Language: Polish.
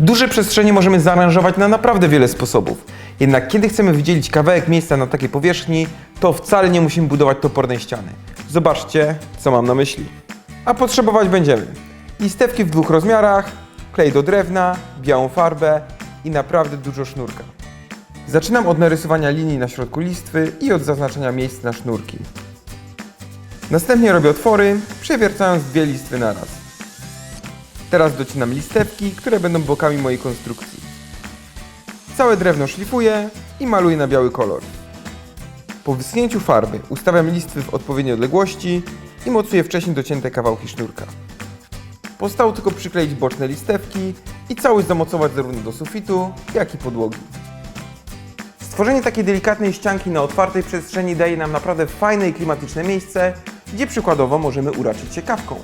Duże przestrzenie możemy zaaranżować na naprawdę wiele sposobów. Jednak kiedy chcemy wydzielić kawałek miejsca na takiej powierzchni, to wcale nie musimy budować topornej ściany. Zobaczcie, co mam na myśli. A potrzebować będziemy listewki w dwóch rozmiarach, klej do drewna, białą farbę i naprawdę dużo sznurka. Zaczynam od narysowania linii na środku listwy i od zaznaczenia miejsc na sznurki. Następnie robię otwory, przewiercając dwie listwy naraz. Teraz docinam listewki, które będą bokami mojej konstrukcji. Całe drewno szlifuję i maluję na biały kolor. Po wyschnięciu farby ustawiam listwy w odpowiedniej odległości i mocuję wcześniej docięte kawałki sznurka. Pozostało tylko przykleić boczne listewki i całość zamocować zarówno do sufitu, jak i podłogi. Stworzenie takiej delikatnej ścianki na otwartej przestrzeni daje nam naprawdę fajne i klimatyczne miejsce, gdzie przykładowo możemy uraczyć się kawką.